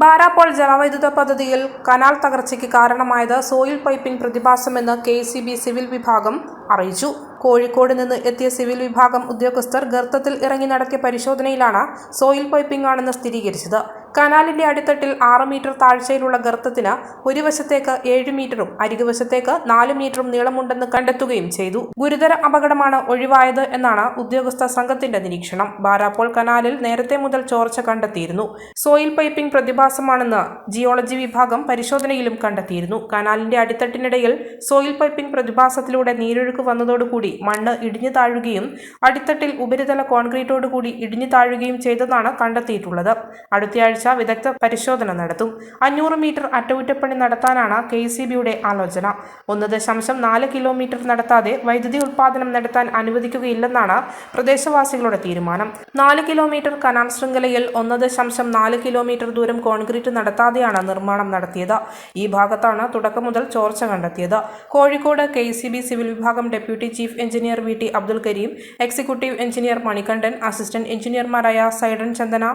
ബാരാപ്പോൾ ജലവൈദ്യുത പദ്ധതിയിൽ കനാൽ തകർച്ചയ്ക്ക് കാരണമായത് സോയിൽ പൈപ്പിംഗ് പ്രതിഭാസമെന്ന് കെ സി ബി സിവിൽ വിഭാഗം അറിയിച്ചു. കോഴിക്കോട് നിന്ന് എത്തിയ സിവിൽ വിഭാഗം ഉദ്യോഗസ്ഥർ ഗർത്തത്തിൽ ഇറങ്ങി നടത്തിയ പരിശോധനയിലാണ് സോയിൽ പൈപ്പിംഗ് ആണെന്ന് സ്ഥിരീകരിച്ചത്. കനാലിന്റെ അടിത്തട്ടിൽ ആറ് മീറ്റർ താഴ്ചയിലുള്ള ഗർത്തത്തിന് ഒരു വശത്തേക്ക് ഏഴ് മീറ്ററും അരികുവശത്തേക്ക് നാല് മീറ്ററും നീളമുണ്ടെന്ന് കണ്ടെത്തുകയും ചെയ്തു. ഗുരുതര അപകടമാണ് ഒഴിവായത് എന്നാണ് ഉദ്യോഗസ്ഥ സംഘത്തിന്റെ നിരീക്ഷണം. ബാരാപ്പോൾ കനാലിൽ നേരത്തെ മുതൽ ചോർച്ച കണ്ടെത്തിയിരുന്നു. സോയിൽ പൈപ്പിംഗ് പ്രതിഭാസമാണെന്ന് ജിയോളജി വിഭാഗം പരിശോധനയിലും കണ്ടെത്തിയിരുന്നു. കനാലിന്റെ അടിത്തട്ടിനിടയിൽ സോയിൽ പൈപ്പിംഗ് പ്രതിഭാസത്തിലൂടെ നീരൊഴുക്ക് വന്നതോടുകൂടി മണ്ണ് ഇടിഞ്ഞു താഴുകയും അടിത്തട്ടിൽ ഉപരിതല കോൺക്രീറ്റോടുകൂടി ഇടിഞ്ഞു താഴുകയും ചെയ്തതാണ് കണ്ടെത്തിയിട്ടുള്ളത്. അടുത്തയാഴ്ച വിദഗ്ധ പരിശോധന നടത്തും. അഞ്ഞൂറ് മീറ്റർ അറ്റകുറ്റപ്പണി നടത്താനാണ് കെ സി ബിയുടെ ആലോചന. ഒന്ന് ദശാംശം നാല് കിലോമീറ്റർ നടത്താതെ വൈദ്യുതി ഉൽപ്പാദനം നടത്താൻ അനുവദിക്കുകയില്ലെന്നാണ് പ്രദേശവാസികളുടെ തീരുമാനം. നാല് കിലോമീറ്റർ കനാൽ ശൃംഖലയിൽ ഒന്ന് ദശാംശം നാല് കിലോമീറ്റർ ദൂരം കോൺക്രീറ്റ് നടത്താതെയാണ് നിർമ്മാണം നടത്തിയത്. ഈ ഭാഗത്താണ് തുടക്കം മുതൽ ചോർച്ച കണ്ടെത്തിയത്. കോഴിക്കോട് കെ സിവിൽ വിഭാഗം deputy chief engineer V T Abdul Karim executive engineer Manikandan assistant എഞ്ചിനീയർമാരായ Saidan Chandana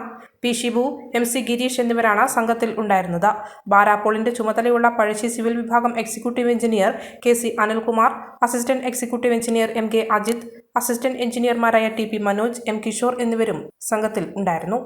P Shibu M C Girish എന്നിവരാണ് സംഘത്തിൽ ഉണ്ടായിരുന്നത്. ബാരാപോളിന്റെ ചുമതലയുള്ള പഴശ്ശി സിവിൽ വിഭാഗം executive engineer K C Anilkumar assistant executive engineer M K Ajith assistant എഞ്ചിനീയർമാരായ T P Manoj M Kishore എന്നിവരും സംഘത്തിൽ ഉണ്ടായിരുന്നു.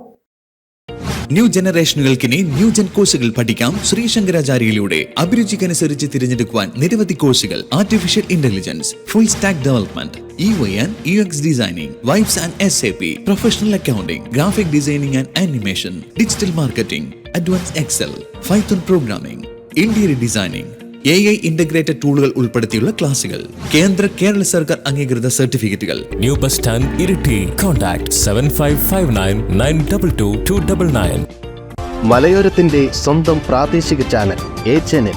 New ജനറേഷനുകൾക്കിനി new gen കോഴ്സുകൾ പഠിക്കാം ശ്രീശങ്കരാചാര്യയിലൂടെ അഭിരുചിക്കനുസരിച്ച് തിരഞ്ഞെടുക്കുവാൻ നിരവധി കോഴ്സുകൾ. Artificial intelligence full stack development U I and U X designing vibes and S A P professional accounting graphic designing and animation digital marketing advance Excel Python programming interior designing A I integrated ടൂളുകൾ ഉൾപ്പെടുത്തിയുള്ള ക്ലാസുകൾ. കേന്ദ്ര കേരള സർക്കാർ അംഗീകൃത സർട്ടിഫിക്കറ്റുകൾ. New bus stand Iritty contact seven five five nine nine double two two double nine മലയോരത്തിന്റെ സ്വന്തം പ്രാദേശിക ചാനൽ എ ചാനൽ